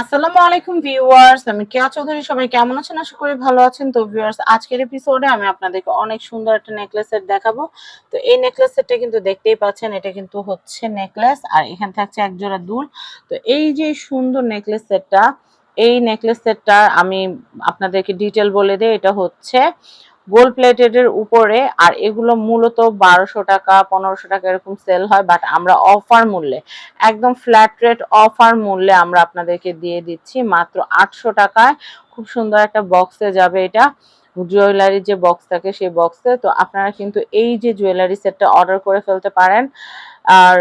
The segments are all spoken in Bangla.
আসসালামু আলাইকুম ভিউয়ার্স, আমি কেয়া চৌধুরী, সবাই কেমন আছেন? আশা করি ভালো আছেন। তো ভিউয়ার্স, আজকের এপিসোডে আমি আপনাদেরকে অনেক সুন্দর একটা নেকলেস সেট দেখাবো। তো এই নেকলেস সেটটা কিন্তু দেখতেই পাচ্ছেন, এটা কিন্তু হচ্ছে নেকলেস আর এখানে থাকছে এক জোড়া দুল। তো এই যে সুন্দর নেকলেস সেটটা এই নেকলেস সেটটা আমি আপনাদেরকে ডিটেল বলে দিই, এটা হচ্ছে গোল্ড প্লেটেড এর উপরে, আর এগুলো মূলত বারোশো টাকা, পনেরোশো টাকা এরকম সেল হয় বাট আমরা অফার মূল্যে, একদম ফ্ল্যাট রেট অফার মূল্যে আমরা আপনাদেরকে দিয়ে দিচ্ছি, মাত্র আটশো টাকায়। খুব সুন্দর একটা বক্সে যাবে এটা জুয়েলারির যে বক্স থাকে সেই বক্সে তো আপনারা কিন্তু এই যে জুয়েলারি সেটটা অর্ডার করে ফেলতে পারেন, আর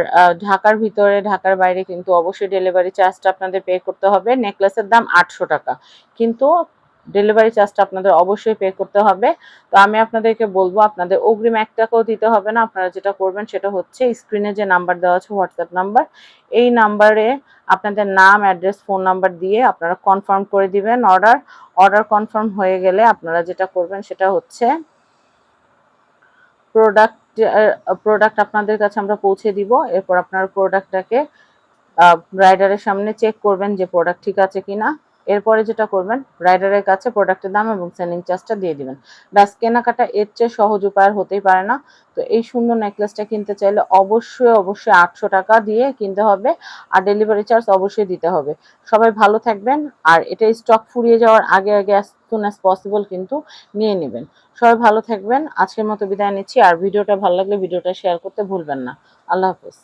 ঢাকার ভিতরে, ঢাকার বাইরে কিন্তু অবশ্যই ডেলিভারি চার্জটা আপনাদের পে করতে হবে নেকলেসের দাম আটশো টাকা। কিন্তু ডেলিভারি চার্জটা আপনাদের অবশ্যই পে করতে হবে। তো আমি আপনাদেরকে বলব, আপনাদের অগ্রিম এক টাকাও দিতে হবে না। আপনারা যেটা করবেন সেটা হচ্ছে স্ক্রিনে যে নাম্বার দেওয়া আছে হোয়াটসঅ্যাপ নাম্বার এই নাম্বারে আপনাদের নাম অ্যাড্রেস ফোন নাম্বার দিয়ে আপনারা কনফার্ম করে দিবেন অর্ডার অর্ডার কনফার্ম হয়ে গেলে আপনারা যেটা করবেন সেটা হচ্ছে প্রোডাক্ট প্রোডাক্ট আপনাদের কাছে আমরা পৌঁছে দিব। এরপর আপনার প্রোডাক্টটাকে রাইডারের সামনে চেক করবেন যে প্রোডাক্ট ঠিক আছে কিনা। এরপরে যেটা করবেন রাইডারের কাছে প্রোডাক্টের দাম এবং সেলিং চার্জটা দিয়ে দিবেন। ব্যাস, কেনাকাটা এর চেয়ে সহজ উপায় হতেই পারে না। তো এই সুন্দর নেকলেসটা কিনতে চাইলে অবশ্যই অবশ্যই আটশো টাকা দিয়ে কিনতে হবে আর ডেলিভারি চার্জ অবশ্যই দিতে হবে। সবাই ভালো থাকবেন আর এটা স্টক ফুরিয়ে যাওয়ার আগে আগে অ্যাজ সুন অ্যাজ পসিবল কিন্তু নিয়ে নেবেন। সবাই ভালো থাকবেন। আজকের মতো বিদায় নিচ্ছি। আর ভিডিওটা ভালো লাগলে ভিডিওটা শেয়ার করতে ভুলবেন না। আল্লাহ হাফেজ।